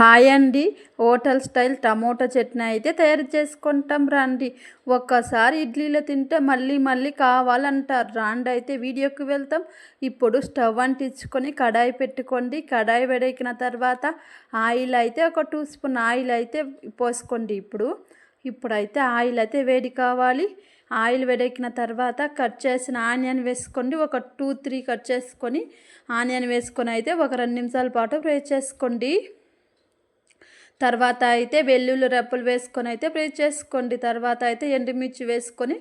Hi అండి. Hotel style tomato chutney అయితే తయారు చేసుకుంటాం రండి. ఒక్కసారి ఇడ్లీలో తింటే మళ్ళీ మళ్ళీ కావాలంటారు. రాండి అయితే వీడియోకి వెళ్తాం. ఇప్పుడు స్టవ్ అంటించుకొని కడాయి పెట్టుకోండి. కడాయి వేడెక్కిన తర్వాత ఆయిల్ అయితే ఒక టూ స్పూన్ ఆయిల్ అయితే పోసుకోండి ఇప్పుడు. ఇప్పుడైతే ఆయిల్ అయితే వేడి కావాలి. ఆయిల్ వేడెక్కిన తర్వాత కట్ చేసిన ఆనియన్ వేసుకోండి. ఒక టూ త్రీ కట్ చేసుకొని ఆనియన్ వేసుకొని అయితే ఒక రెండు నిమిషాల పాటు ఫ్రై చేసుకోండి. తర్వాత అయితే వెల్లుల్లి రెప్పలు వేసుకొని అయితే ఫ్రై చేసుకోండి. తర్వాత అయితే ఎండుమిర్చి వేసుకొని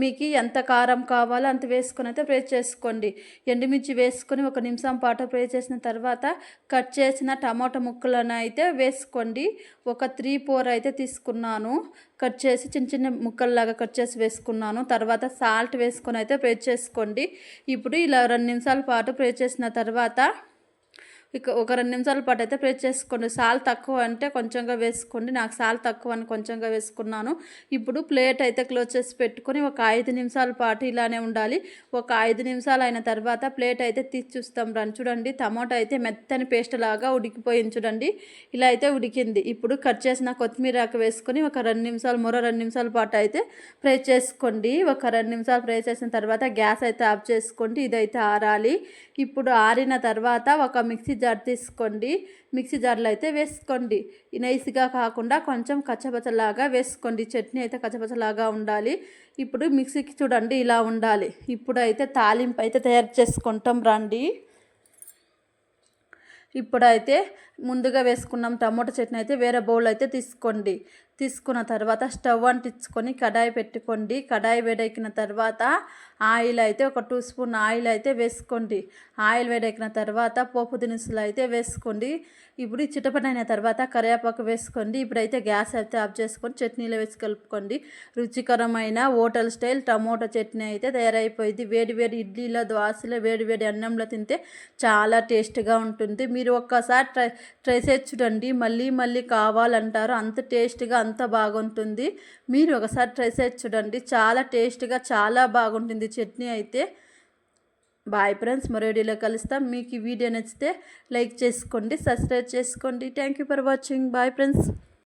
మీకు ఎంత కారం కావాలో అంత వేసుకొని అయితే ఫ్రై చేసుకోండి. ఎండుమిర్చి వేసుకొని ఒక నిమిషం పాటు ఫ్రై చేసిన తర్వాత కట్ చేసిన టమాటా ముక్కలను అయితే వేసుకోండి. ఒక త్రీ ఫోర్ అయితే తీసుకున్నాను. కట్ చేసి చిన్న చిన్న ముక్కల్లాగా కట్ చేసి వేసుకున్నాను. తర్వాత సాల్ట్ వేసుకొని అయితే ఫ్రై చేసుకోండి. ఇప్పుడు ఇలా రెండు నిమిషాల పాటు ఫ్రై చేసిన తర్వాత ఇక ఒక రెండు నిమిషాల పాటు అయితే ప్రెస్ చేసుకోండి. సాల్ తక్కువ అంటే కొంచెంగా వేసుకోండి. నాకు సాల్ తక్కువ అని కొంచెంగా వేసుకున్నాను. ఇప్పుడు ప్లేట్ అయితే క్లోజ్ చేసి పెట్టుకొని ఒక ఐదు నిమిషాల పాటు ఇలానే ఉండాలి. ఒక ఐదు నిమిషాలు అయిన తర్వాత ప్లేట్ అయితే తీసి చూస్తాం రండి. చూడండి టమాటా అయితే మెత్తని పేస్ట్ లాగా ఉడికిపోయింది చూడండి. ఇలా అయితే ఉడికింది. ఇప్పుడు కట్ చేసిన కొత్తిమీర ఆకు వేసుకొని ఒక రెండు నిమిషాలు మరో రెండు నిమిషాల పాటు అయితే ఫ్రై చేసుకోండి. ఒక రెండు నిమిషాలు ఫ్రై చేసిన తర్వాత గ్యాస్ అయితే ఆఫ్ చేసుకోండి. ఇదైతే ఆరాలి. ఇప్పుడు ఆరిన తర్వాత ఒక మిక్సీ జార్ తీసుకోండి. మిక్సీ జార్లో అయితే వేసుకోండి. నైస్గా కాకుండా కొంచెం కచ్చపచ్చలాగా వేసుకోండి. చట్నీ అయితే కచ్చపచ్చలాగా ఉండాలి. ఇప్పుడు మిక్సీకి చూడండి ఇలా ఉండాలి. ఇప్పుడు అయితే తాలింపు అయితే తయారు చేసుకుంటాం రండి. ఇప్పుడైతే ముందుగా వేసుకున్నాం టమోటా చట్నీ అయితే వేరే బౌల్ అయితే తీసుకోండి. తీసుకున్న తర్వాత స్టవ్ అంటించుకొని కడాయి పెట్టుకోండి. కడాయి వేడెక్కిన తర్వాత ఆయిల్ అయితే ఒక టూ స్పూన్ ఆయిల్ అయితే వేసుకోండి. ఆయిల్ వేడెక్కిన తర్వాత పోపు దినుసులు అయితే వేసుకోండి. ఇప్పుడు చిటపటైన తర్వాత కరివేపాకు వేసుకోండి. ఇప్పుడైతే గ్యాస్ అయితే ఆఫ్ చేసుకొని చట్నీలో వేసి కలుపుకోండి. రుచికరమైన హోటల్ స్టైల్ టమోటా చట్నీ అయితే తయారైపోయింది. వేడి వేడి ఇడ్లీలో దోశలో వేడి వేడి అన్నంలో తింటే చాలా టేస్ట్గా ఉంటుంది. మీరు ఒక్కసారి ట్రై ట్రై చేసి చూడండి. మళ్ళీ మళ్ళీ కావాలంటారు. అంత టేస్ట్గా అంత బాగుంటుంది. మీరు ఒకసారి ట్రై చేసి చూడండి. చాలా టేస్ట్గా చాలా బాగుంటుంది చట్నీ అయితే. బాయ్ ఫ్రెండ్స్ మరో వీడియోలో కలుస్తాం. మీకు ఈ వీడియో నచ్చితే లైక్ చేసుకోండి సబ్స్క్రైబ్ చేసుకోండి. Thank you for watching bye friends